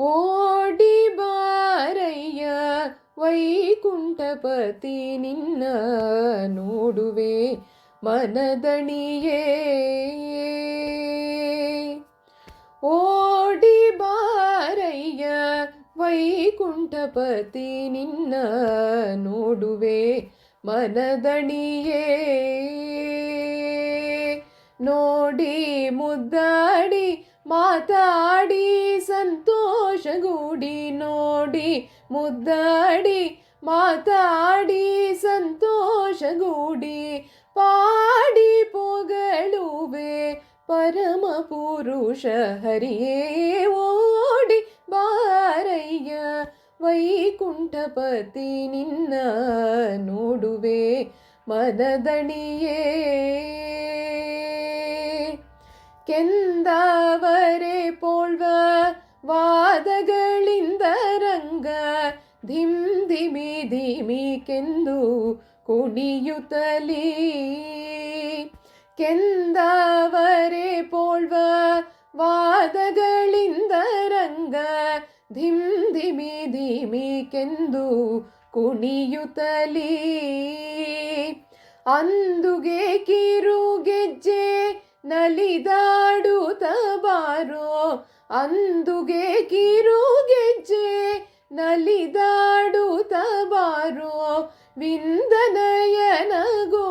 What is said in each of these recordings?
ಓಡಿ ಬಾರಯ್ಯ ವೈಕುಂಠಪತಿ ನಿನ್ನ ನೋಡುವೆ ಮನದಣಿಯೇ. ಓಡಿ ಬಾರಯ್ಯ ವೈಕುಂಠಪತಿ ನಿನ್ನ ನೋಡುವೆ ಮನದಣಿಯೇ. ನೋಡಿ ಮುದ್ದಾಡಿ ಮಾತಾಡಿ ಸಂತೋಷಗೂಡಿ ನೋಡಿ, ಮುದ್ದಾಡಿ, ಮಾತಾಡಿ ಸಂತೋಷಗೂಡಿ ಪಾಡಿ ಪೊಗಳುವೆ, ಪರಮ ಪುರುಷ ಹರಿಯೇ ಓಡಿ, ಬಾರಯ್ಯ, ವೈಕುಂಠಪತಿ ನಿನ್ನ ನೋಡುವೆ, ಮನದಣಿಯೇ. ಕೆಂದಾವರೆ ಪೋಳ್ವ ವಾದಗಳಿಂದ ರಂಗ ಧಿಮ್ ಧಿಮಿ ಧಿಮಿ ಕೆಂದು ಕುಣಿಯುತ್ತಲೀ. ಕೆಂದಾವರೆ ಪೋಳ್ವ ವಾದಗಳಿಂದ ರಂಗ ಧಿಮ್ ಧಿಮಿ ಧಿಮಿ ಕೆಂದು ಕುಣಿಯುತ್ತಲೀ. ಅಂದುಗೆ ಕಿರು ಗೆಜ್ಜೆ ನಲಿದಾಡುತ್ತ ಬಾರೋ ಅಂದುಗೆ ಕಿರು ಗೆಜ್ಜೆ ನಲಿದಾಡುತ್ತ ಬಾರೋ ವಿಂದನಯನಗೋ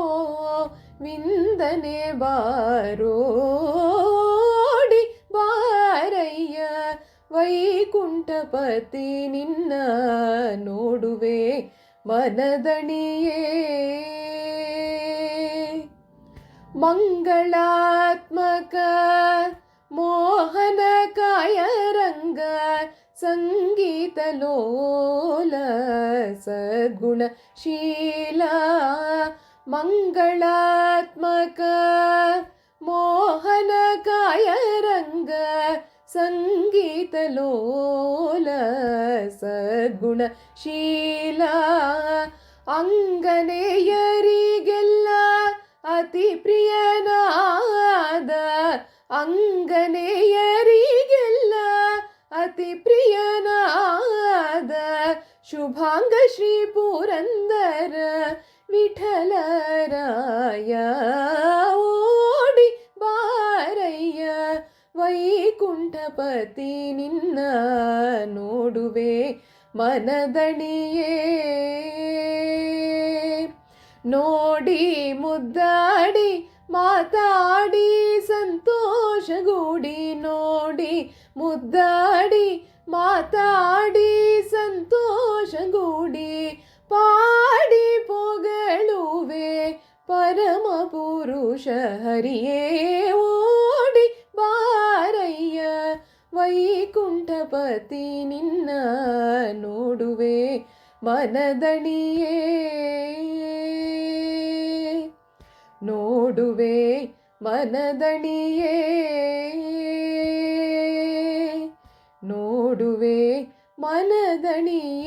ವಿಂದನೆ ಬಾರೋಡಿ ಬಾರಯ್ಯ ವೈಕುಂಠಪತಿ ನಿನ್ನ ನೋಡುವೆ ಮನದಣಿಯೇ. ಮಂಗಳಾತ್ಮಕ ಸಂಗೀತ ಲೋಲ ಸದ್ಗುಣ ಶೀಲ ಮಂಗಳಾತ್ಮಕ ಮೋಹನ ಕಾಯರಂಗ ಸಂಗೀತ ಲೋಲ ಸದ್ಗುಣ ಶೀಲ ಅಂಗನೆಯರಿಗೆಲ್ಲ ಅತಿ ಪ್ರಿಯನಾದ ಅಂಗನೆಯರಿಗೆಲ್ಲ ಪ್ರಿಯನಾದ ಶುಭಾಂಗ ಶ್ರೀ ಪುರಂದರ ವಿಠಲರಾಯ ಓಡಿ ಬಾರಯ್ಯ ವೈಕುಂಠಪತಿ ನಿನ್ನ ನೋಡುವೆ ಮನದಣಿಯೇ ನೋಡಿ ಮುದ್ದಾಡಿ ಮಾತಾಡಿ ಸಂತೋಷಗೂಡಿ ನೋಡಿ ಮುದ್ದಾಡಿ ಮಾತಾಡಿ ಸಂತೋಷಗೂಡಿ ಪಾಡಿ ಪೊಗಳುವೆ. ಪರಮ ಪುರುಷ ಹರಿಯೇ ಓಡಿ ಬಾರಯ್ಯ, ವೈಕುಂಠಪತಿ ನಿನ್ನ ನೋಡುವೆ ಮನದಣಿಯೇ. ನೋಡುವೆ ಮನದಣಿಯೇ. ನೋಡುವೆ ಮನದಣಿಯೇ